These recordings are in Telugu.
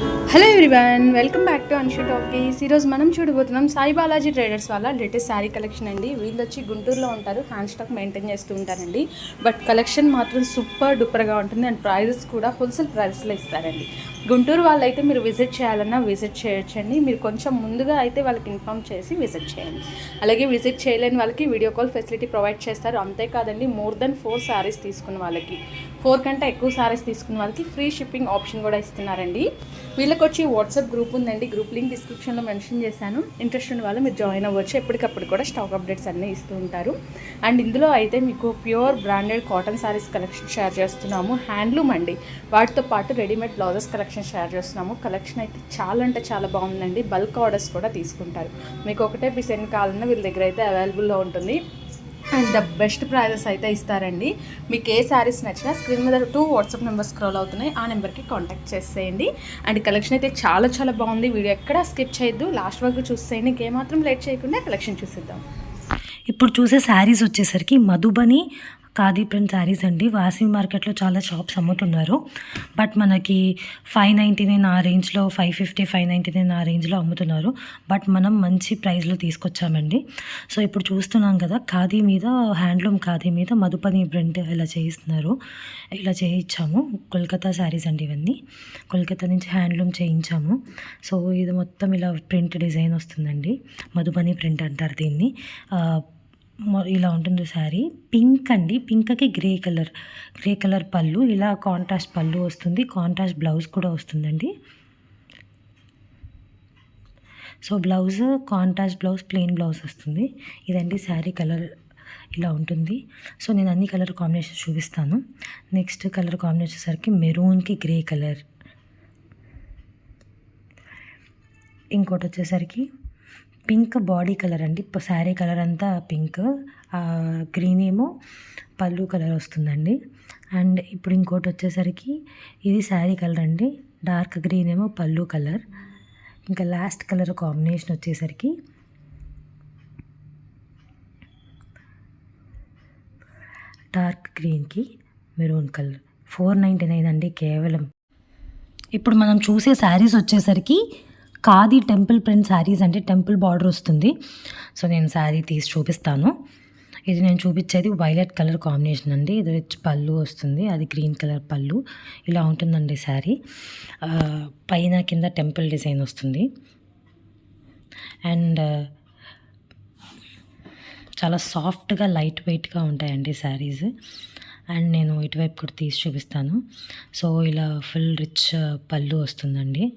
Thank you. Hello everyone welcome back to Anshu talkies ఈరోజు మనం చూడబోతున్నాం సాయి బాలాజీ ట్రేడర్స్ వాళ్ళ లేటెస్ట్ శారీ కలెక్షన్ అండి. వీళ్ళు వచ్చి గుంటూరులో ఉంటారు హ్యాండ్ స్టాక్ మెయింటైన్ చేస్తూ ఉంటారండి. బట్ కలెక్షన్ మాత్రం సూపర్ డూపర్గా ఉంటుంది అండ్ ప్రైజెస్ కూడా హోల్సేల్ ప్రైస్లో ఇస్తారండి. గుంటూరు వాళ్ళైతే మీరు విజిట్ చేయాలన్నా విజిట్ చేయొచ్చండి. మీరు కొంచెం ముందుగా అయితే వాళ్ళకి ఇన్ఫామ్ చేసి విజిట్ చేయండి. అలాగే విజిట్ చేయలేని వాళ్ళకి వీడియో కాల్ ఫెసిలిటీ ప్రొవైడ్ చేస్తారు. అంతేకాదండి మోర్ దెన్ ఫోర్ శారీస్ తీసుకున్న వాళ్ళకి ఫోర్ కంటే ఎక్కువ శారీస్ తీసుకున్న వాళ్ళకి ఫ్రీ షిప్పింగ్ ఆప్షన్ కూడా ఇస్తున్నారండి. వీళ్ళకి వచ్చి వాట్సాప్ గ్రూప్ ఉందండి. గ్రూప్ లింక్ డిస్క్రిప్షన్లో మెన్షన్ చేశాను. ఇంట్రెస్ట్ ఉన్న వాళ్ళు మీరు జాయిన్ అవ్వచ్చు. ఎప్పటికప్పుడు కూడా స్టాక్ అప్డేట్స్ అన్నీ ఇస్తూ ఉంటారు. అండ్ ఇందులో అయితే మీకు pure branded cotton saris collection share చేస్తున్నాము. హ్యాండ్లూమ్ అండి. వాటితో పాటు రెడీమేడ్ బ్లౌజెస్ కలెక్షన్ షేర్ చేస్తున్నాము. కలెక్షన్ అయితే చాలా అంటే చాలా బాగుందండి. బల్క్ ఆర్డర్స్ కూడా తీసుకుంటారు. మీకు ఒకటే పీస్ ఎన్ని కావాలన్నా వీళ్ళ దగ్గర అయితే అవైలబుల్లో ఉంటుంది. అండ్ ద బెస్ట్ ప్రైజెస్ అయితే ఇస్తారండి. మీకు ఏ శారీస్ నచ్చినా స్క్రీన్ మీద టూ వాట్సాప్ నెంబర్ స్క్రోల్ అవుతున్నాయి. ఆ నెంబర్కి కాంటాక్ట్ చేసేయండి. అండ్ కలెక్షన్ అయితే చాలా చాలా బాగుంది. వీడియో ఎక్కడా స్కిప్ చేయొద్దు. లాస్ట్ వరకు చూసేయండి. ఇంకేమాత్రం లేట్ చేయకుండా కలెక్షన్ చూసిద్దాం. ఇప్పుడు చూసే శారీస్ వచ్చేసరికి మధుబని ఖాదీ ప్రింట్ శారీస్ అండి. వాసింగ్ మార్కెట్లో చాలా షాప్స్ అమ్ముతున్నారు. బట్ మనకి ఫైవ్ నైంటీ నైన్ ఆ రేంజ్లో five fifty five ninety nine ఆ రేంజ్లో అమ్ముతున్నారు. బట్ మనం మంచి ప్రైస్లో తీసుకొచ్చామండి. సో ఇప్పుడు చూస్తున్నాం కదా ఖాదీ మీద హ్యాండ్లూమ్ ఖాదీ మీద మధుబని ప్రింట్ ఇలా చేయిస్తున్నారు. ఇలా చేయించాము. కోల్కతా శారీస్ అండి ఇవన్నీ. కోల్కతా నుంచి హ్యాండ్లూమ్ చేయించాము. సో ఇది మొత్తం ఇలా ప్రింట్ డిజైన్ వస్తుందండి. మధుబని ప్రింట్ అంటారు దీన్ని. ఇలా ఉంటుంది శారీ. పింక్ అండి. పింక్కి గ్రే కలర్ గ్రే కలర్ పళ్ళు. ఇలా కాంట్రాస్ట్ పళ్ళు వస్తుంది. కాంట్రాస్ట్ బ్లౌజ్ కూడా వస్తుందండి. So blouse contrast blouse plain blouse వస్తుంది. ఇదండి శారీ కలర్ ఇలా ఉంటుంది. సో నేను అన్ని కలర్ కాంబినేషన్ చూపిస్తాను. నెక్స్ట్ కలర్ కాంబినేషన్ సరికి మెరూన్కి గ్రే కలర్. ఇంకోటి వచ్చేసరికి పింక్ బాడీ కలర్ అండి. శారీ కలర్ అంతా పింక్. గ్రీన్ ఏమో పళ్ళు కలర్ వస్తుందండి. అండ్ ఇప్పుడు ఇంకోటి వచ్చేసరికి ఇది శారీ కలర్ అండి. డార్క్ గ్రీన్ ఏమో పళ్ళు కలర్. ఇంకా లాస్ట్ కలర్ కాంబినేషన్ వచ్చేసరికి డార్క్ గ్రీన్కి maroon colour. Four ninety nine అండి కేవలం. ఇప్పుడు మనం చూసే శారీస్ వచ్చేసరికి కాది టెంపుల్ ప్రింట్ శారీస్ అంటే టెంపుల్ బార్డర్ వస్తుంది. సో నేను శారీ తీసి చూపిస్తాను. ఇది నేను చూపించేది వైలెట్ కలర్ కాంబినేషన్ అండి. ఇది రిచ్ పళ్ళు వస్తుంది. అది గ్రీన్ కలర్ పళ్ళు. ఇలా ఉంటుందండి శారీ. పైన కింద టెంపుల్ డిజైన్ వస్తుంది. అండ్ చాలా సాఫ్ట్గా లైట్ వెయిట్గా ఉంటాయండి శారీస్. అండ్ నేను ఇటువైపు కూడా తీసి చూపిస్తాను. సో ఇలా ఫుల్ రిచ్ పళ్ళు వస్తుందండి.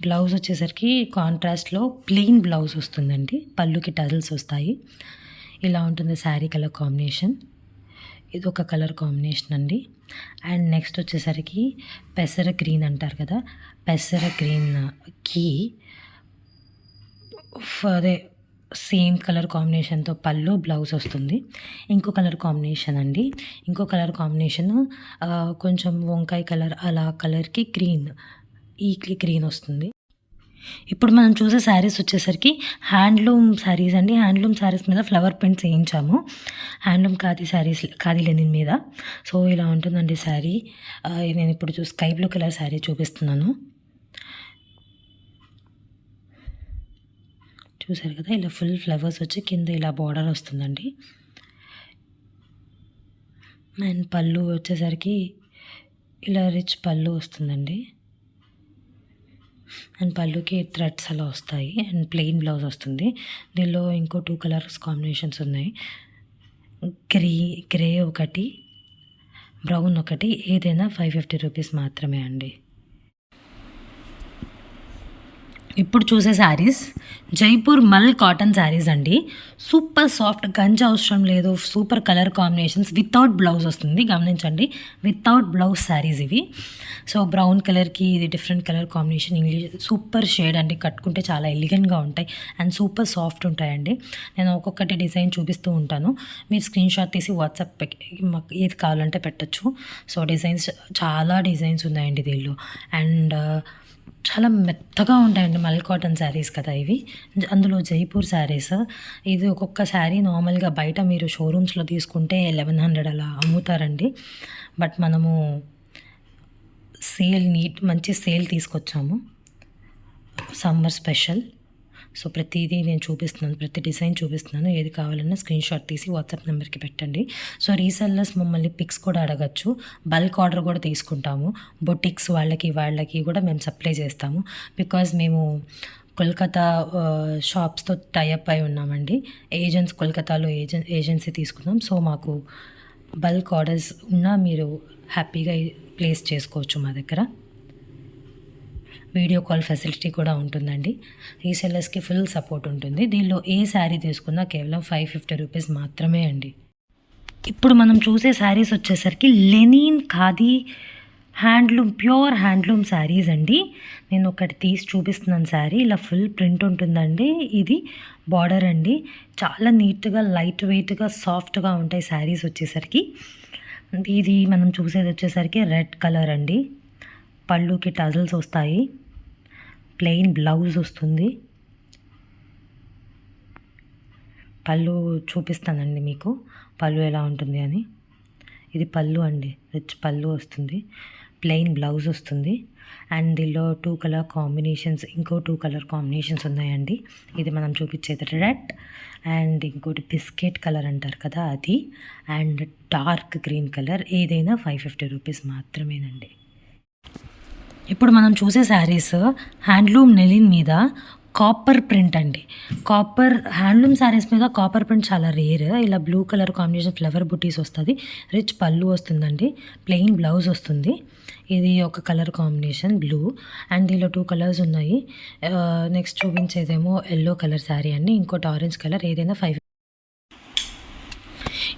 బ్లౌజ్ వచ్చేసరికి కాంట్రాస్ట్లో ప్లెయిన్ బ్లౌజ్ వస్తుందండి. పళ్ళుకి టజల్స్ వస్తాయి. ఇలా ఉంటుంది శారీ కలర్ కాంబినేషన్ ఇది ఒక కలర్ కాంబినేషన్ అండి. అండ్ నెక్స్ట్ వచ్చేసరికి పెసర గ్రీన్ అంటారు కదా. పెసర గ్రీన్కి అదే సేమ్ కలర్ కాంబినేషన్తో పళ్ళు బ్లౌజ్ వస్తుంది. ఇంకో కలర్ కాంబినేషన్ అండి. ఇంకో కలర్ కాంబినేషన్ కొంచెం వంకాయ కలర్ అలా కలర్కి గ్రీన్ ఈ గ్రీన్ వస్తుంది. ఇప్పుడు మనం చూసే శారీస్ వచ్చేసరికి హ్యాండ్లూమ్ శారీస్ అండి. హ్యాండ్లూమ్ శారీస్ మీద ఫ్లవర్ ప్రింట్స్ వేయించాము. హ్యాండ్లూమ్ ఖాదీ శారీస్ ఖాదీ లెనిన్ మీద. సో ఇలా ఉంటుందండి శారీ. నేను ఇప్పుడు చూ స్కై బ్లూ కలర్ శారీ చూపిస్తున్నాను. చూసారు కదా ఇలా ఫుల్ ఫ్లవర్స్ వచ్చి కింద ఇలా బార్డర్ వస్తుందండి. అండ్ పళ్ళు వచ్చేసరికి ఇలా రిచ్ పళ్ళు వస్తుందండి. అండ్ పళ్ళుకి థ్రెడ్స్ అలా వస్తాయి అండ్ ప్లెయిన్ బ్లౌజ్ వస్తుంది. దీనిలో ఇంకో టూ కలర్స్ కాంబినేషన్స్ ఉన్నాయి. గ్రీ గ్రే ఒకటి బ్రౌన్ ఒకటి ఏదైనా ఫైవ్ ఫిఫ్టీ రూపీస్ మాత్రమే అండి. ఇప్పుడు చూసే శారీస్. జైపూర్ మల్ కాటన్ శారీస్ అండి. సూపర్ సాఫ్ట్ గంజ అవసరం లేదు. Super colour combinations without blouse వస్తుంది. గమనించండి. వితౌట్ బ్లౌజ్ శారీస్ ఇవి. సో బ్రౌన్ కలర్కి ఇది different colour combination English super shade అండి. కట్టుకుంటే చాలా ఎలిగెంట్గా ఉంటాయి. అండ్ సూపర్ సాఫ్ట్ ఉంటాయండి. నేను ఒక్కొక్కటి డిజైన్ చూపిస్తూ ఉంటాను. మీరు స్క్రీన్ షాట్ తీసి వాట్సాప్ మాకు ఏది కావాలంటే పెట్టచ్చు. సో డిజైన్స్ చాలా డిజైన్స్ ఉన్నాయండి దీనిలో. అండ్ చాలా మెత్తగా ఉంటాయండి మల్ కాటన్ శారీస్ కదా ఇవి. అందులో జైపూర్ శారీస్. ఇది ఒక్కొక్క శారీ నార్మల్గా బయట మీరు షోరూమ్స్లో తీసుకుంటే లెవెన్ హండ్రెడ్ అలా అమ్ముతారండి. బట్ మనము సేల్ నీట్ మంచి సేల్ తీసుకొచ్చాము. Summer special. సో ప్రతిదీ నేను చూపిస్తున్నాను ప్రతి డిజైన్ చూపిస్తున్నాను. ఏది కావాలన్నా స్క్రీన్ షాట్ తీసి వాట్సాప్ నెంబర్కి పెట్టండి. సో రీసెల్లర్స్ మమ్మల్ని పిక్స్ కూడా అడగచ్చు. బల్క్ ఆర్డర్ కూడా తీసుకుంటాము. బొటిక్స్ వాళ్ళకి వాళ్ళకి కూడా మేము సప్లై చేస్తాము. బికాజ్ మేము కోల్కతా షాప్స్తో టైఅప్ అయి ఉన్నామండి. ఏజెంట్స్ కోల్కతాలో ఏజెన్ ఏజెన్సీ తీసుకున్నాం. సో మాకు బల్క్ ఆర్డర్స్ ఉన్నా మీరు హ్యాపీగా ప్లేస్ చేసుకోవచ్చు మా దగ్గర. వీడియో కాల్ ఫెసిలిటీ కూడా ఉంటుందండి. రీసెల్లర్స్కి ఫుల్ సపోర్ట్ ఉంటుంది. దీనిలో ఏ శారీ తీసుకున్నా కేవలం ఫైవ్ ఫిఫ్టీ రూపీస్ మాత్రమే అండి. ఇప్పుడు మనం చూసే శారీస్ వచ్చేసరికి linen khadi handloom pure handloom saris అండి. నేను ఒకటి తీసి చూపిస్తున్నాను శారీ. ఇలా ఫుల్ ప్రింట్ ఉంటుందండి. ఇది బార్డర్ అండి. చాలా నీట్గా లైట్ వెయిట్గా సాఫ్ట్గా ఉంటాయి శారీస్ వచ్చేసరికి. ఇది మనం చూసేది వచ్చేసరికి రెడ్ కలర్ అండి. పళ్ళుకి టజల్స్ వస్తాయి. ప్లెయిన్ బ్లౌజ్ వస్తుంది. పళ్ళు చూపిస్తానండి మీకు. పళ్ళు ఎలా ఉంటుంది అని. ఇది పళ్ళు అండి. రిచ్ పళ్ళు వస్తుంది. ప్లెయిన్ బ్లౌజ్ వస్తుంది. అండ్ దీనిలో టూ కలర్ కాంబినేషన్స్ ఇంకో టూ కలర్ కాంబినేషన్స్ ఉన్నాయండి. ఇది మనం చూపించేది రెడ్ అండ్ ఇంకోటి బిస్కెట్ కలర్ అంటారు కదా అది. And dark green colour. ఏదైనా ఫైవ్ ఫిఫ్టీ రూపీస్ మాత్రమేనండి. ఇప్పుడు మనం చూసే శారీస్ హ్యాండ్లూమ్ నెలిన్ మీద కాపర్ ప్రింట్ అండి. కాపర్ హ్యాండ్లూమ్ శారీస్ మీద కాపర్ ప్రింట్ చాలా రేర్. ఇలా బ్లూ కలర్ కాంబినేషన్ ఫ్లవర్ బుటీస్ వస్తుంది. రిచ్ పళ్ళు వస్తుందండి. ప్లెయిన్ బ్లౌజ్ వస్తుంది. ఇది ఒక కలర్ కాంబినేషన్ బ్లూ. అండ్ దీనిలో టూ కలర్స్ ఉన్నాయి. నెక్స్ట్ చూపించేదేమో ఎల్లో కలర్ శారీ అండి. ఇంకోటి ఆరెంజ్ కలర్. ఏదైనా ఫైవ్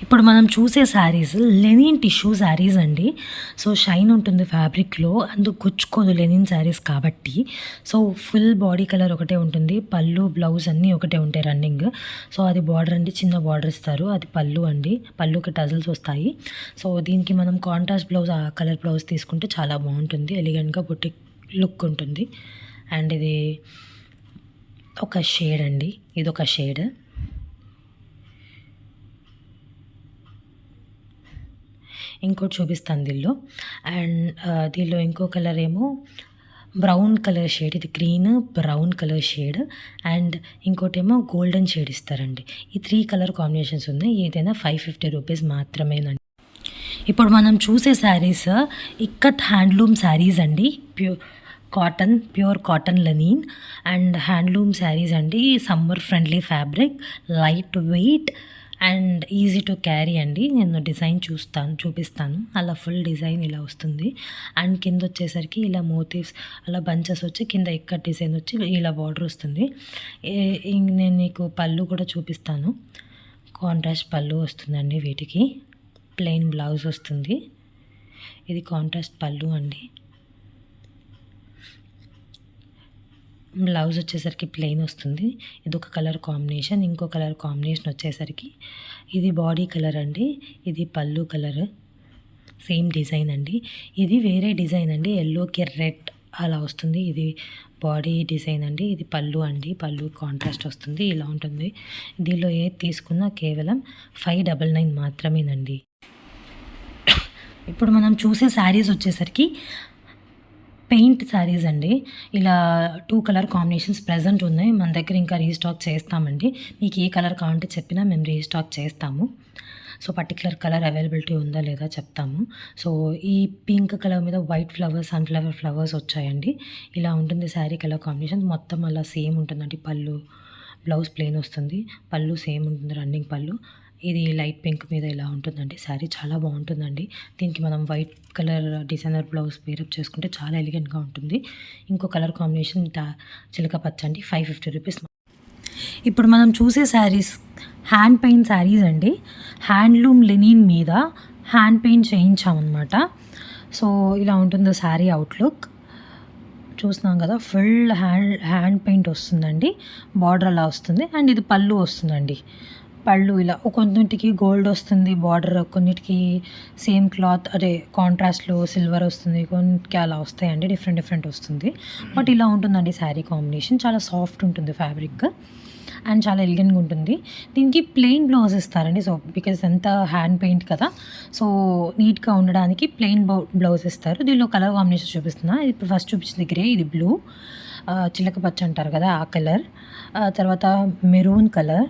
ఇప్పుడు మనం చూసే శారీస్ లెనిన్ టిష్యూ శారీస్ అండి. సో షైన్ ఉంటుంది ఫ్యాబ్రిక్లో. అందుకు గుచ్చుకోదు లెనిన్ శారీస్ కాబట్టి. సో ఫుల్ బాడీ కలర్ ఒకటే ఉంటుంది. పళ్ళు బ్లౌజ్ అన్నీ ఒకటే ఉంటాయి రన్నింగ్. సో అది బార్డర్ అండి. చిన్న బార్డర్ ఇస్తారు. అది పళ్ళు అండి. పళ్ళుకి టజల్స్ వస్తాయి. సో దీనికి మనం కాంట్రాస్ట్ బ్లౌజ్ ఆ కలర్ బ్లౌజ్ తీసుకుంటే చాలా బాగుంటుంది. ఎలిగెంట్గా బుట్టి లుక్ ఉంటుంది. అండ్ ఇది ఒక షేడ్ అండి. ఇది ఒక షేడ్. ఇంకోటి చూపిస్తాను దీనిలో. అండ్ దీనిలో ఇంకో కలర్ ఏమో బ్రౌన్ కలర్ షేడ్. ఇది green brown colour shade. And ఇంకోటేమో గోల్డెన్ షేడ్ ఇస్తారండి. ఈ త్రీ కలర్ కాంబినేషన్స్ ఉన్నాయి. ఏదైనా ఫైవ్ ఫిఫ్టీ రూపీస్ మాత్రమేనండి. ఇప్పుడు మనం చూసే శారీస్ ఇక్కత్ హ్యాండ్లూమ్ శారీస్ అండి. Pure cotton pure cotton linen. And handloom saris అండి. Summer friendly fabric light weight and easy to carry అండి. నేను డిజైన్ చూస్తాను చూపిస్తాను. అలా ఫుల్ డిజైన్ ఇలా వస్తుంది. అండ్ కింద వచ్చేసరికి ఇలా మోటివ్స్ అలా బంచెస్ వచ్చి కింద ఎక్కడ డిజైన్ వచ్చి ఇలా బార్డర్ వస్తుంది. నేను నీకు పళ్ళు కూడా చూపిస్తాను. కాంట్రాస్ట్ పళ్ళు వస్తుందండి వీటికి. ప్లెయిన్ బ్లౌజ్ వస్తుంది. ఇది కాంట్రాస్ట్ పళ్ళు అండి. బ్లౌజ్ వచ్చేసరికి ప్లెయిన్ వస్తుంది. ఇది ఒక కలర్ కాంబినేషన్ ఇంకో కలర్ కాంబినేషన్ వచ్చేసరికి ఇది బాడీ కలర్ అండి. ఇది పళ్ళు కలర్ సేమ్ డిజైన్ అండి. ఇది వేరే డిజైన్ అండి. ఎల్లోకి రెడ్ అలా వస్తుంది. ఇది బాడీ డిజైన్ అండి. ఇది పళ్ళు అండి. పళ్ళు కాంట్రాస్ట్ వస్తుంది. ఇలా ఉంటుంది. దీనిలో ఏది తీసుకున్నా కేవలం ఫైవ్ డబల్ నైన్ మాత్రమేనండి. ఇప్పుడు మనం చూసే శారీస్ వచ్చేసరికి పెయింట్ శారీస్ అండి. ఇలా టూ కలర్ కాంబినేషన్స్ ప్రజెంట్ ఉన్నాయి. మన దగ్గర ఇంకా రీస్టాక్ చేస్తామండి. మీకు ఏ కలర్ కావాలంటే చెప్పినా మేము రీస్టాక్ చేస్తాము. సో పర్టికులర్ కలర్ అవైలబిలిటీ ఉందా లేదా చెప్తాము. సో ఈ పింక్ కలర్ మీద వైట్ ఫ్లవర్స్ సన్ఫ్లవర్ ఫ్లవర్స్ వచ్చాయండి. ఇలా ఉంటుంది శారీ కలర్ కాంబినేషన్. మొత్తం అలా సేమ్ ఉంటుందండి. పళ్ళు బ్లౌజ్ ప్లెయిన్ వస్తుంది. పళ్ళు సేమ్ ఉంటుంది రన్నింగ్ పళ్ళు. ఇది లైట్ పింక్ మీద ఇలా ఉంటుందండి? శారీ చాలా బాగుంటుందండి. దీనికి మనం white colour designer blouse pair up చేసుకుంటే చాలా ఎలిగెంట్గా ఉంటుంది. ఇంకో కలర్ కాంబినేషన్ చిలక పచ్చ అండి. ఫైవ్ ఫిఫ్టీ రూపీస్ ఇప్పుడు మనం చూసే శారీస్ హ్యాండ్ పెయింట్ శారీస్ అండి. హ్యాండ్లూమ్ లెనిన్ మీద హ్యాండ్ పెయింట్ చేయించామన్నమాట. సో ఇలా ఉంటుంది శారీ అవుట్లుక్. చూస్తున్నాం కదా ఫుల్ హ్యాండ్ హ్యాండ్ పెయింట్ వస్తుందండి. బార్డర్ అలా వస్తుంది. అండ్ ఇది పళ్ళు వస్తుందండి. పళ్ళు ఇలా కొన్నింటికి గోల్డ్ వస్తుంది బార్డర్ కొన్నిటికి సేమ్ క్లాత్ అదే కాంట్రాస్ట్లో సిల్వర్ వస్తుంది కొన్నిటికి అలా వస్తాయండి డిఫరెంట్ డిఫరెంట్ వస్తుంది. బట్ ఇలా ఉంటుందండి శారీ కాంబినేషన్ చాలా సాఫ్ట్ ఉంటుంది ఫ్యాబ్రిక్ అండ్ చాలా ఎలిగెంట్గా ఉంటుంది. దీనికి ప్లెయిన్ బ్లౌజ్ ఇస్తారండి. సో బికాజ్ ఎంత హ్యాండ్ పెయింట్ కదా. సో నీట్గా ఉండడానికి ప్లెయిన్ బ్లౌజ్ ఇస్తారు. దీనిలో కలర్ కాంబినేషన్ చూపిస్తున్నా. ఇప్పుడు ఫస్ట్ చూపించింది గ్రే ఇది బ్లూ చిలక పచ్చ అంటారు కదా ఆ కలర్ తర్వాత మెరూన్ కలర్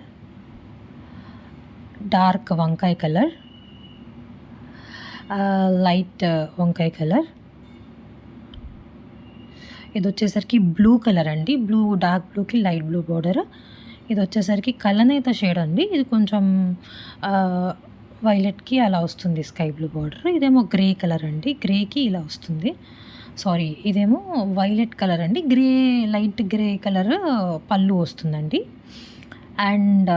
డార్క్ వంకాయ కలర్ లైట్ వంకాయ కలర్ ఇది వచ్చేసరికి బ్లూ కలర్ అండి. బ్లూ డార్క్ బ్లూకి లైట్ బ్లూ బార్డర్ ఇది వచ్చేసరికి కలనేత షేడ్ అండి. ఇది కొంచెం వైలెట్కి అలా వస్తుంది స్కై బ్లూ బార్డర్ ఇదేమో గ్రే కలర్ అండి. గ్రేకి ఇలా వస్తుంది. సారీ ఇదేమో వైలెట్ కలర్ అండి. గ్రే లైట్ గ్రే కలర్ పళ్ళు వస్తుందండి. అండ్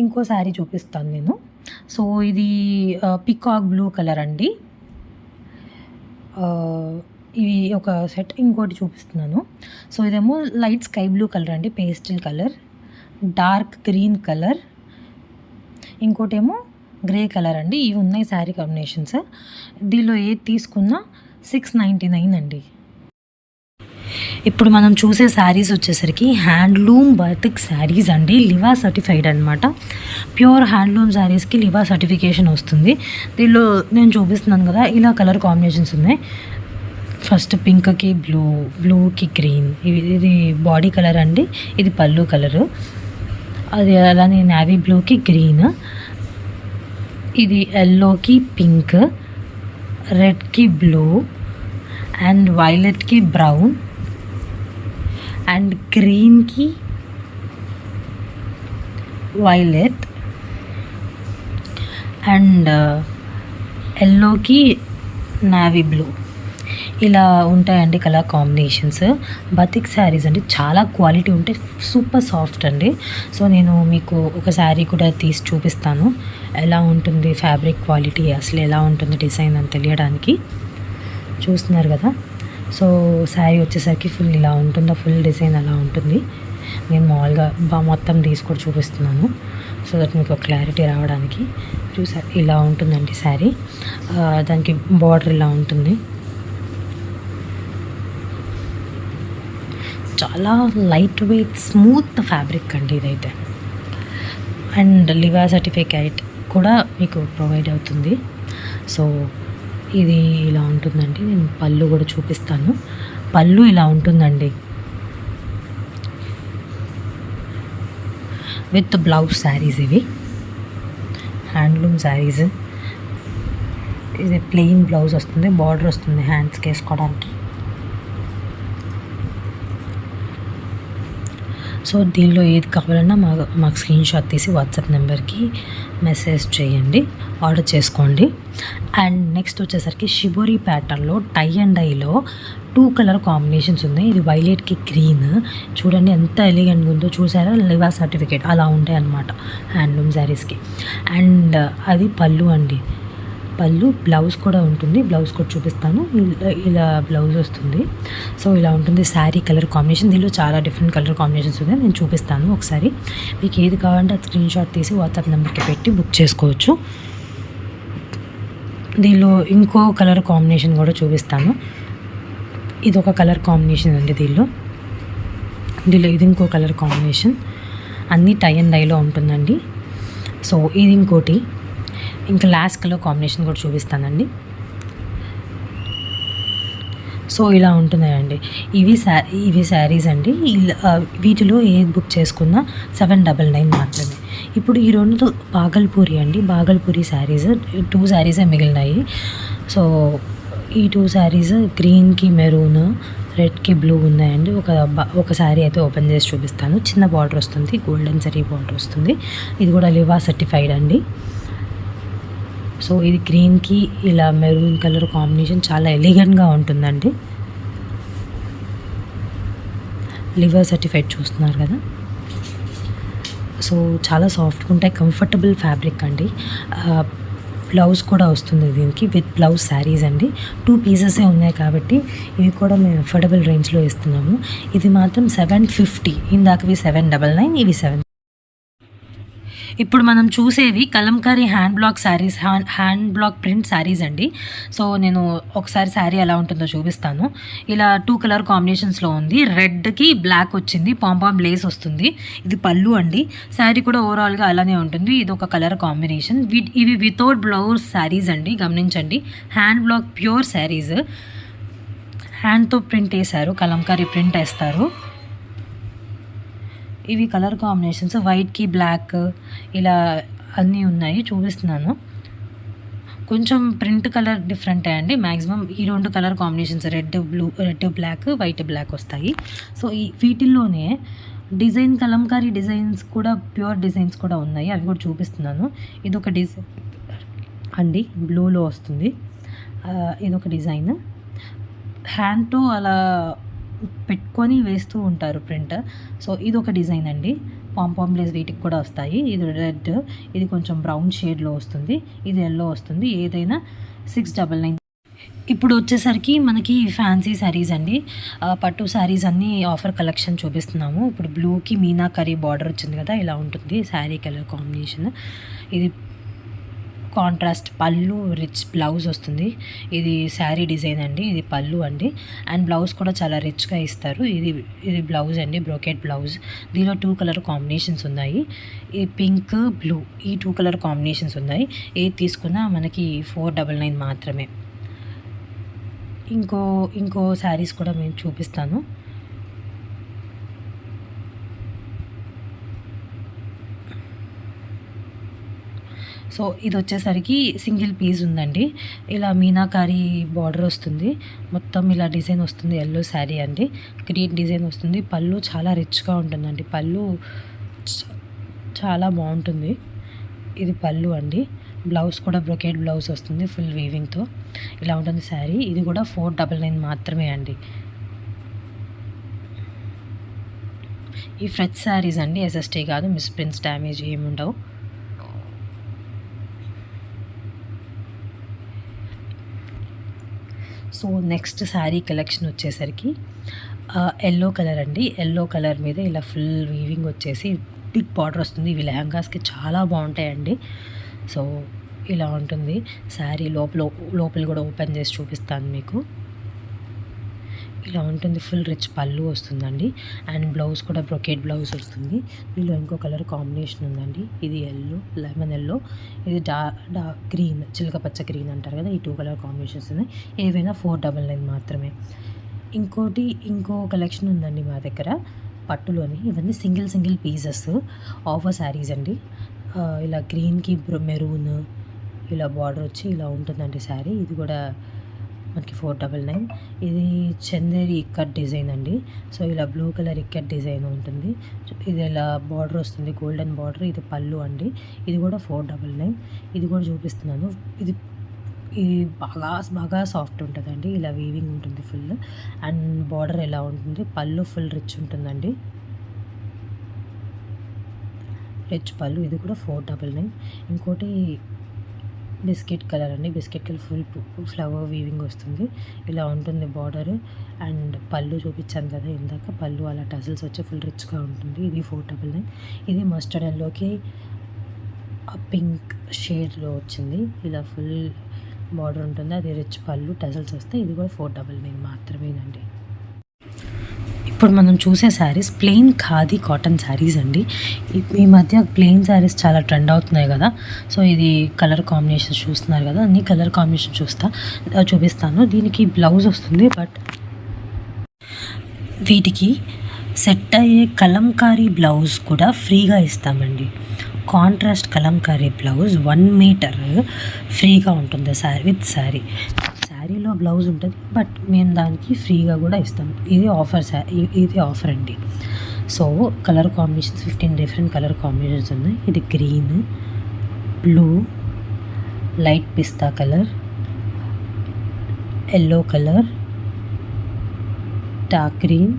ఇంకో శారీ చూపిస్తాను నేను. సో ఇది పికాక్ బ్లూ కలర్ అండి. ఇవి ఒక సెట్ ఇంకోటి చూపిస్తున్నాను. సో ఇదేమో లైట్ స్కై బ్లూ కలర్ అండి pastel colour dark green colour ఇంకోటేమో గ్రే కలర్ అండి. ఇవి ఉన్నాయి శారీ కాంబినేషన్స్ దీనిలో ఏది తీసుకున్నా సిక్స్ నైంటీ నైన్ అండి. ఇప్పుడు మనం చూసే శారీస్ వచ్చేసరికి హ్యాండ్లూమ్ బతిక్ శారీస్ అండి. లివా సర్టిఫైడ్ అనమాట ప్యూర్ హ్యాండ్లూమ్ శారీస్కి లివా సర్టిఫికేషన్ వస్తుంది. దీనిలో నేను చూపిస్తున్నాను కదా ఇలా కలర్ కాంబినేషన్స్ ఉన్నాయి. ఫస్ట్ పింక్కి బ్లూ బ్లూకి గ్రీన్. ఇది ఇది బాడీ కలర్ అండి. ఇది పళ్ళు కలరు. అది అలానే నావీ బ్లూకి గ్రీన్. ఇది ఎల్లోకి పింక్ రెడ్కి బ్లూ అండ్ వైలెట్కి బ్రౌన్. అండ్ గ్రీన్కి వైలెట్. అండ్ uh, ఎల్లోకి నావీ బ్లూ. ఇలా ఉంటాయండి కలర్ కాంబినేషన్స్. బతిక్ శారీస్ అండి. చాలా క్వాలిటీ ఉంటే సూపర్ సాఫ్ట్ అండి. సో నేను మీకు ఒక శారీ కూడా తీసి చూపిస్తాను. ఎలా ఉంటుంది ఫ్యాబ్రిక్ క్వాలిటీ అసలు ఎలా ఉంటుంది డిజైన్ అని తెలియడానికి. చూస్తున్నారు కదా? సో శారీ వచ్చేసరికి ఫుల్ ఇలా ఉంటుందో ఫుల్ డిజైన్ అలా ఉంటుంది. నేను మామూలుగా బా మొత్తం తీసి కూడా చూపిస్తున్నాను. సో దట్ మీకు క్లారిటీ రావడానికి చూసారు ఇలా ఉంటుందండి శారీ. దానికి బార్డర్ ఇలా ఉంటుంది. చాలా లైట్ వెయిట్ స్మూత్ ఫ్యాబ్రిక్ అండి ఇదైతే. అండ్ లివా సర్టిఫికేట్ కూడా మీకు ప్రొవైడ్ అవుతుంది. సో ఇది ఇలా ఉంటుందండి నేను పళ్ళు కూడా చూపిస్తాను. పళ్ళు ఇలా ఉంటుందండి. విత్ బ్లౌజ్ శారీస్ ఇవి. హ్యాండ్లూమ్ శారీస్. ఇది ప్లెయిన్ బ్లౌజ్ వస్తుంది బార్డర్ వస్తుంది హ్యాండ్స్కి వేసుకోవడానికి సో దీనిలో ఏది కావాలన్నా మా మాకు స్క్రీన్ షాట్ తీసి వాట్సాప్ నెంబర్కి మెసేజ్ చేయండి ఆర్డర్ చేసుకోండి. అండ్ నెక్స్ట్ వచ్చేసరికి షిబోరి ప్యాటర్న్లో టై అండ్ డైలో టూ కలర్ కాంబినేషన్స్ ఉన్నాయి. ఇది వైలెట్కి గ్రీన్. చూడండి ఎంత ఎలిగెంట్గా ఉందో చూసారా? లివా సర్టిఫికేట్ అలా ఉంటాయి అనమాట హ్యాండ్లూమ్ శారీస్కి. అండ్ అది పళ్ళు అండి. పళ్ళు బ్లౌజ్ కూడా ఉంటుంది. బ్లౌజ్ కూడా చూపిస్తాను. ఇలా- బ్లౌజ్ వస్తుంది. సో ఇలా ఉంటుంది శారీ కలర్ కాంబినేషన్. దీనిలో చాలా డిఫరెంట్ కలర్ కాంబినేషన్స్ ఉన్నాయి. నేను చూపిస్తాను ఒకసారి. మీకు ఏది కావాలంటే అది స్క్రీన్ షాట్ తీసి వాట్సాప్ నెంబర్కి పెట్టి బుక్ చేసుకోవచ్చు. దీనిలో ఇంకో కలర్ కాంబినేషన్ కూడా చూపిస్తాను. ఇది ఒక కలర్ కాంబినేషన్ అండి దీనిలో. దీనిలో ఇది ఇంకో కలర్ కాంబినేషన్. అన్నీ టై అండ్ డైలో ఉంటుందండి. సో ఇది ఇంకోటి. ఇంకా లాస్ట్ కలర్ కాంబినేషన్ కూడా చూపిస్తానండి. సో ఇలా ఉంటున్నాయండి. ఇవి శా ఇవి శారీస్ అండి. వీటిలో ఏది బుక్ చేసుకున్నా సెవెన్ డబల్ నైన్ మాత్రమే. ఇప్పుడు ఈ రెండు బాగల్పూరి అండి. బాగల్పూరి శారీస్ టూ శారీసే మిగిలినాయి. సో ఈ టూ శారీస్ గ్రీన్కి మెరూన్ రెడ్కి బ్లూ ఉన్నాయండి. ఒక ఒక శారీ అయితే ఓపెన్ చేసి చూపిస్తాను. చిన్న బార్డర్ వస్తుంది. గోల్డెన్ సరీ బార్డర్ వస్తుంది. ఇది కూడా లివా సర్టిఫైడ్ అండి. సో ఇది గ్రీన్కి ఇలా మెరూన్ కలర్ కాంబినేషన్ చాలా ఎలిగెంట్గా ఉంటుందండి. లివర్ సర్టిఫైడ్ చూస్తున్నారు కదా. సో చాలా సాఫ్ట్గా ఉంటాయి కంఫర్టబుల్ ఫ్యాబ్రిక్ అండి. బ్లౌజ్ కూడా వస్తుంది దీనికి విత్ బ్లౌజ్ శారీస్ అండి. టూ పీసెసే ఉన్నాయి కాబట్టి ఇవి కూడా మేము అఫోర్డబుల్ రేంజ్లో ఇస్తున్నాము. ఇది మాత్రం సెవెన్ ఫిఫ్టీ ఇందాకవి సెవెన్ డబల్ నైన్ ఇవి సెవెన్ ఇప్పుడు మనం చూసేవి kalamkari hand block saris hand block print saris అండి. సో నేను ఒకసారి శారీ ఎలా ఉంటుందో చూపిస్తాను. ఇలా టూ కలర్ కాంబినేషన్స్లో ఉంది. రెడ్కి బ్లాక్ వచ్చింది పాంపాం లేస్ వస్తుంది. ఇది పళ్ళు అండి. శారీ కూడా ఓవరాల్గా అలానే ఉంటుంది. ఇది ఒక కలర్ కాంబినేషన్. ఇవి వితౌట్ బ్లౌజ్ శారీస్ అండి గమనించండి. Hand block pure saris. హ్యాండ్తో ప్రింట్ వేశారు కలంకారీ ప్రింట్ వేస్తారు. ఇవి కలర్ కాంబినేషన్స్. వైట్కి బ్లాక్ ఇలా అన్నీ ఉన్నాయి చూపిస్తున్నాను. కొంచెం ప్రింట్ కలర్ డిఫరెంట్ అండి. మ్యాక్సిమం ఈ రెండు colour combinations red blue red black white black వస్తాయి. సో ఈ వీటిల్లోనే డిజైన్ కలంకారీ డిజైన్స్ కూడా ప్యూర్ డిజైన్స్ కూడా ఉన్నాయి. అవి కూడా చూపిస్తున్నాను. ఇది ఒక డిజైన్ అండి బ్లూలో వస్తుంది. ఇదొక డిజైన్. హ్యాండ్తో అలా పెట్టుకొని వేస్తూ ఉంటారు ప్రింట్ సో ఇది ఒక డిజైన్ అండి. పాంపామ్ లేస్ వీటికి కూడా వస్తాయి. ఇది రెడ్ ఇది కొంచెం బ్రౌన్ షేడ్లో వస్తుంది. ఇది ఎల్లో వస్తుంది. ఏదైనా సిక్స్ డబల్ నైన్. ఇప్పుడు వచ్చేసరికి మనకి ఫ్యాన్సీ శారీస్ అండి. పట్టు శారీస్ అన్నీ ఆఫర్ కలెక్షన్ చూపిస్తున్నాము. ఇప్పుడు బ్లూకి మీనా కర్రీ బార్డర్ వచ్చింది కదా ఇలా ఉంటుంది. Sari colour combination. ఇది కాంట్రాస్ట్ పళ్ళు రిచ్ బ్లౌజ్ వస్తుంది. ఇది శారీ డిజైన్ అండి ఇది పళ్ళు అండి. అండ్ బ్లౌజ్ కూడా చాలా రిచ్గా ఇస్తారు. ఇది ఇది బ్లౌజ్ అండి బ్రోకెట్ బ్లౌజ్ దీనిలో టూ కలర్ కాంబినేషన్స్ ఉన్నాయి. ఈ పింక్ బ్లూ ఈ టూ కలర్ కాంబినేషన్స్ ఉన్నాయి. ఏది తీసుకున్నా మనకి ఫోర్ డబల్ నైన్ మాత్రమే. ఇంకో ఇంకో శారీస్ కూడా మేము చూపిస్తాను. సో ఇది వచ్చేసరికి సింగిల్ పీస్ ఉందండి. ఇలా మీనాకారి బార్డర్ వస్తుంది. మొత్తం ఇలా డిజైన్ వస్తుంది. ఎల్లో శారీ అండి. గ్రీన్ డిజైన్ వస్తుంది. పళ్ళు చాలా రిచ్గా ఉంటుందండి. పళ్ళు చాలా బాగుంటుంది. ఇది పళ్ళు అండి. బ్లౌజ్ కూడా బ్రొకేట్ బ్లౌజ్ వస్తుంది ఫుల్ వీవింగ్తో ఇలా ఉంటుంది శారీ. ఇది కూడా ఫోర్ డబల్ నైన్ మాత్రమే అండి. ఈ ఫ్రెష్ శారీస్ అండి. ఎస్ఎస్టీ కాదు. మిస్ ప్రింట్స్ డ్యామేజ్ ఏమి ఉండవు సో నెక్స్ట్ శారీ కలెక్షన్ వచ్చేసరికి ఎల్లో కలర్ అండి. ఎల్లో కలర్ మీద ఇలా ఫుల్ వీవింగ్ వచ్చేసి బిగ్ బార్డర్ వస్తుంది. ఇవి లెహంగాస్కి చాలా బాగుంటాయండి. సో ఇలా ఉంటుంది. శారీ లోపల లోపల కూడా ఓపెన్ చేసి చూపిస్తాను మీకు. ఇలా ఉంటుంది. ఫుల్ రిచ్ పళ్ళు వస్తుందండి. అండ్ బ్లౌజ్ కూడా బ్రొకేట్ బ్లౌజ్ వస్తుంది. దీనిలో ఇంకో కలర్ కాంబినేషన్ ఉందండి. ఇది ఎల్లో లెమన్ ఎల్లో. ఇది డా డా గ్రీన్ చిలక పచ్చ గ్రీన్ అంటారు కదా ఈ టూ కలర్ కాంబినేషన్స్ ఉన్నాయి. ఏవైనా ఫోర్ డబల్ నైన్ మాత్రమే. ఇంకోటి ఇంకో కలెక్షన్ ఉందండి మా దగ్గర. పట్టులోని ఇవన్నీ single single pieces. Offer saris అండి. ఇలా గ్రీన్కి మెరూన్ ఇలా బార్డర్ వచ్చి ఇలా ఉంటుందండి శారీ. ఇది కూడా మనకి ఫోర్ డబల్ నైన్. ఇది చందేరి ఇక్కట్ డిజైన్ అండి. సో ఇలా బ్లూ కలర్ ఇక్కట్ డిజైన్ ఉంటుంది. ఇది ఇలా బార్డర్ వస్తుంది. Golden border. ఇది పళ్ళు అండి. ఇది కూడా ఫోర్ డబల్ నైన్. ఇది కూడా చూపిస్తున్నాను. ఇది ఇది బాగా బాగా సాఫ్ట్ ఉంటుందండి. ఇలా వీవింగ్ ఉంటుంది ఫుల్. అండ్ బార్డర్ ఎలా ఉంటుంది? పళ్ళు ఫుల్ రిచ్ ఉంటుందండి. రిచ్ పళ్ళు. ఇది కూడా ఫోర్ డబల్ నైన్. ఇంకోటి బిస్కెట్ కలర్ అండి. Biscuit colour full flower weaving వస్తుంది. ఇలా ఉంటుంది బార్డర్. అండ్ పళ్ళు చూపించాను కదా ఇందాక. పళ్ళు అలా టజల్స్ వచ్చి ఫుల్ రిచ్గా ఉంటుంది. ఇది ఫోర్ డబుల్ నైన్. ఇది మస్టర్డ్ ఎల్లోకి పింక్ షేడ్లో వచ్చింది. ఇలా ఫుల్ బార్డర్ ఉంటుంది. అది రిచ్ పళ్ళు టజల్స్ వస్తే ఇది కూడా ఫోర్ డబల్ నైన్ మాత్రమేనండి. ఇప్పుడు మనం చూసే saris plain khadi cotton saris అండి. ఈ- ఈ మధ్య ప్లెయిన్ శారీస్ చాలా ట్రెండ్ అవుతున్నాయి కదా. సో ఇది కలర్ కాంబినేషన్ చూస్తున్నారు కదా. అన్ని కలర్ కాంబినేషన్ చూస్తా చూపిస్తాను. దీనికి బ్లౌజ్ వస్తుంది బట్ వీటికి సెట్ అయ్యే కలంకారీ బ్లౌజ్ కూడా ఫ్రీగా ఇస్తామండి. Contrast kalamkari blouse one metre ఫ్రీగా ఉంటుంది శారీ విత్ శారీ శారీలో బ్లౌజ్ ఉంటుంది బట్ మేము దానికి ఫ్రీగా కూడా ఇస్తాం. ఇది ఆఫర్ ఇది ఆఫర్ అండి. So colour combinations fifteen different colour combinations ఉన్నాయి. ఇది గ్రీన్ బ్లూ లైట్ పిస్తా colour yellow colour dark green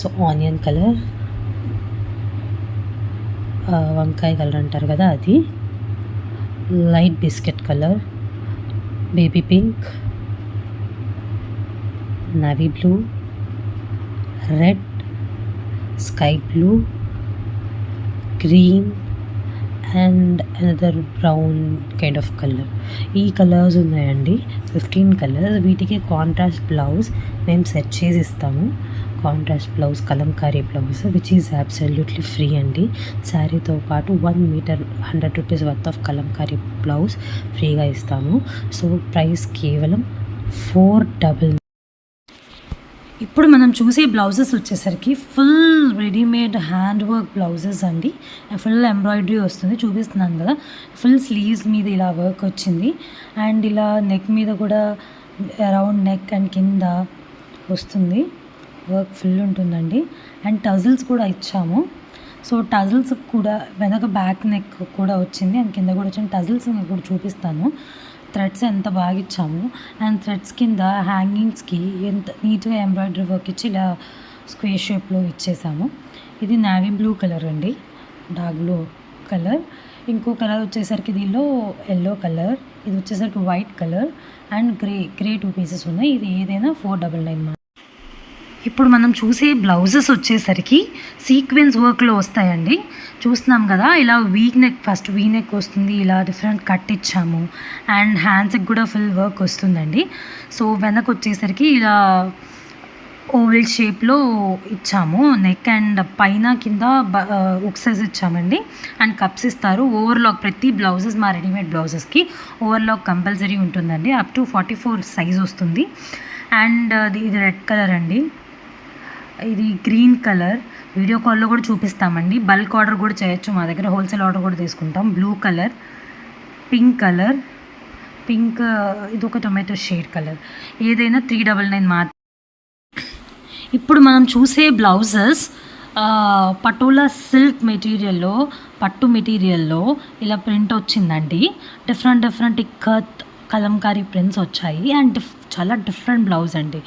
so onion colour వంకాయ కలర్ అంటారు కదా అది light biscuit colour baby pink navy blue red sky blue green and another brown kind of colour. ఈ కలర్స్ ఉన్నాయండి. Fifteen colours. వీటికి కాంట్రాస్ట్ బ్లౌజ్ మేము సెట్ చేసి ఇస్తాము. Contrast blouse kalamkari blouse which is absolutely free అండి. శారీతో పాటు one metre hundred rupees worth of kalamkari blouse ఫ్రీగా ఇస్తాము. సో ప్రైస్ కేవలం ఫోర్ డబుల్ ఇప్పుడు మనం చూసే బ్లౌజెస్ వచ్చేసరికి full readymade hand work blouses అండి. ఫుల్ ఎంబ్రాయిడరీ వస్తుంది చూపిస్తున్నాను కదా. ఫుల్ స్లీవ్స్ మీద ఇలా వర్క్ వచ్చింది. అండ్ ఇలా నెక్ మీద కూడా అరౌండ్ నెక్ అండ్ కింద వస్తుంది. వర్క్ ఫుల్ ఉంటుందండి. అండ్ టజిల్స్ కూడా ఇచ్చాము. సో టజిల్స్ కూడా వెనక బ్యాక్ నెక్ కూడా వచ్చింది. అండ్ కింద కూడా వచ్చిన టజిల్స్ నేను కూడా చూపిస్తాను. థ్రెడ్స్ ఎంత బాగా ఇచ్చాము. అండ్ థ్రెడ్స్ కింద హ్యాంగింగ్స్కి ఎంత నీట్గా ఎంబ్రాయిడరీ వర్క్ ఇచ్చి ఇలా స్క్వేర్ షేప్లో ఇచ్చేసాము. ఇది నావీ బ్లూ కలర్ అండి. Dark blue colour. ఇంకో కలర్ వచ్చేసరికి దీనిలో ఎల్లో కలర్. ఇది వచ్చేసరికి white colour. And grey grey two pieces ఉన్నాయి. ఇది ఏదైనా ఫోర్ డబల్ నైన్ ఇప్పుడు మనం చూసే బ్లౌజెస్ వచ్చేసరికి సీక్వెన్స్ వర్క్లో వస్తాయండి. చూస్తున్నాం కదా ఇలా week neck first V neck వస్తుంది ఇలా డిఫరెంట్ కట్ ఇచ్చాము అండ్ హ్యాండ్స్కి కూడా ఫుల్ వర్క్ వస్తుందండి. సో వెనక వచ్చేసరికి ఇలా ఓవెల్ షేప్లో ఇచ్చాము. నెక్ అండ్ పైన కింద ఉక్సెస్ ఇచ్చామండి. అండ్ కప్స్ ఇస్తారు. ఓవర్లాక్ ప్రతి బ్లౌజెస్ మా రెడీమేడ్ బ్లౌజెస్కి ఓవర్లాక్ కంపల్సరీ ఉంటుందండి. Up to forty four size వస్తుంది. అండ్ ఇది రెడ్ కలర్ అండి. ఇది గ్రీన్ కలర్. వీడియో కాల్లో కూడా చూపిస్తామండి. బల్క్ ఆర్డర్ కూడా చేయొచ్చు మా దగ్గర. హోల్సేల్ ఆర్డర్ కూడా తీసుకుంటాం. Blue colour pink colour pink ఇది ఒక టొమాటో షేడ్ కలర్. ఏదైనా త్రీ డబల్ నైన్ మా ఇప్పుడు మనం చూసే బ్లౌజెస్ పటోలా సిల్క్ మెటీరియల్లో పట్టు మెటీరియల్లో ఇలా ప్రింట్ వచ్చిందండి. Different different ikat kalamkari prints వచ్చాయి. అండ్ డిఫ్ చాలా డిఫరెంట్ బ్లౌజ్ అండి.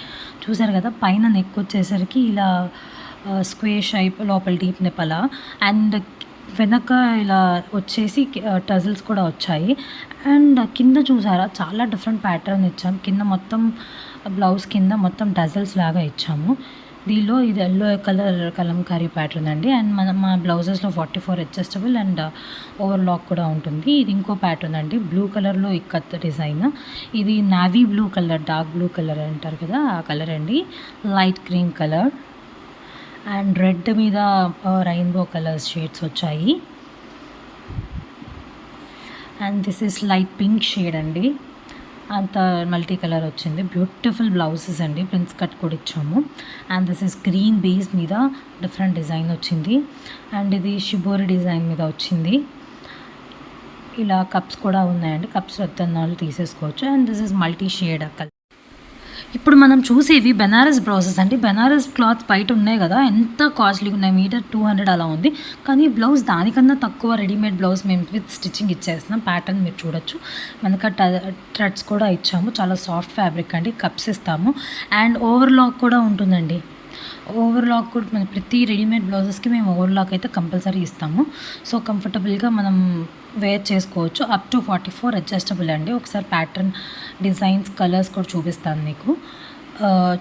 చూసారు కదా పైన నెక్ వచ్చేసరికి ఇలా స్క్వేర్ షైప్ లోపల డీప్ నెపల అండ్ వెనక ఇలా వచ్చేసి టజిల్స్ కూడా వచ్చాయి. అండ్ కింద చూసారా చాలా డిఫరెంట్ ప్యాటర్న్ ఇచ్చాం. కింద మొత్తం బ్లౌజ్ కింద మొత్తం టజిల్స్ లాగా ఇచ్చాము. దీనిలో ఇది ఎల్లో కలర్ కలంకారీ ప్యాటర్న్ అండి. అండ్ మన మా బ్లౌజెస్లో forty four adjustable and overlock కూడా ఉంటుంది. ఇది ఇంకో ప్యాటర్న్ అండి. బ్లూ కలర్లో ఇక్కత్ డిజైన్. ఇది navy blue colour dark blue colour అంటారు కదా ఆ కలర్ అండి. Light cream colour. And red మీద రెయిన్బో కలర్స్ షేడ్స్ వచ్చాయి. And this is light pink shade అండి. అంత మల్టీ కలర్ వచ్చింది. బ్యూటిఫుల్ బ్లౌజెస్ అండి. ప్రిన్స్ కట్ కూడా ఇచ్చాము. And this is green base మీద డిఫరెంట్ డిజైన్ వచ్చింది. అండ్ ఇది షిబోరి డిజైన్ మీద వచ్చింది. ఇలా కప్స్ కూడా ఉన్నాయండి. కప్స్ వద్దన్నాళ్ళు తీసేసుకోవచ్చు. And this is multi shade colour. ఇప్పుడు మనం చూసేవి బెనారస్ బ్లౌజెస్. అండి బెనారస్ క్లాత్ బయట ఉన్నాయి కదా ఎంత కాస్ట్లీ ఉన్నాయి? మీటర్ టూ హండ్రెడ్ అలా ఉంది. కానీ బ్లౌజ్ దానికన్నా తక్కువ రెడీమేడ్ బ్లౌజ్ మేము విత్ స్టిచ్చింగ్ ఇచ్చేస్తున్నాం. ప్యాటర్న్ మీరు చూడొచ్చు. మనకు ట్రెడ్స్ కూడా ఇచ్చాము. చాలా సాఫ్ట్ ఫ్యాబ్రిక్ అండి. కప్స్ ఇస్తాము. అండ్ ఓవర్లాక్ కూడా ఉంటుందండి. ఓవర్లాక్ కూడా మన ప్రతి రెడీమేడ్ బ్లౌజెస్కి మేము ఓవర్లాక్ అయితే కంపల్సరీ ఇస్తాము. సో కంఫర్టబుల్గా మనం వేర్ చేసుకోవచ్చు. Up to forty four adjustable అండి. ఒకసారి ప్యాటర్న్ డిజైన్స్ కలర్స్ కూడా చూపిస్తాను మీకు.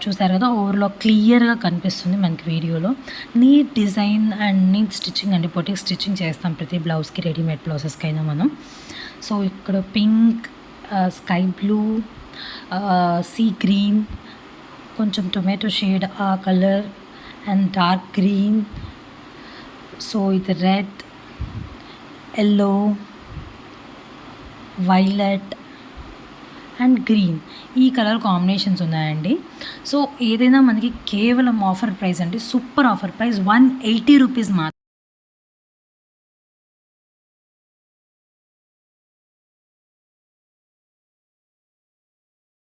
చూసారు కదా ఓవర్లాక్ క్లియర్గా కనిపిస్తుంది మనకి వీడియోలో. Neat design and neat stitching అండి. పొటిక్ స్టిచ్చింగ్ చేస్తాం ప్రతి బ్లౌజ్కి రెడీమేడ్ బ్లౌజెస్కి అయినా మనం. సో ఇక్కడ pink sky blue sea green కొంచెం టొమాటో షేడ్ ఆ colour and dark green so ఇది red yellow violet and green ఈ కలర్ కాంబినేషన్స్ ఉన్నాయండి. సో ఏదైనా మనకి కేవలం ఆఫర్ ప్రైస్ అండి super offer price one eighty rupees మాత్రం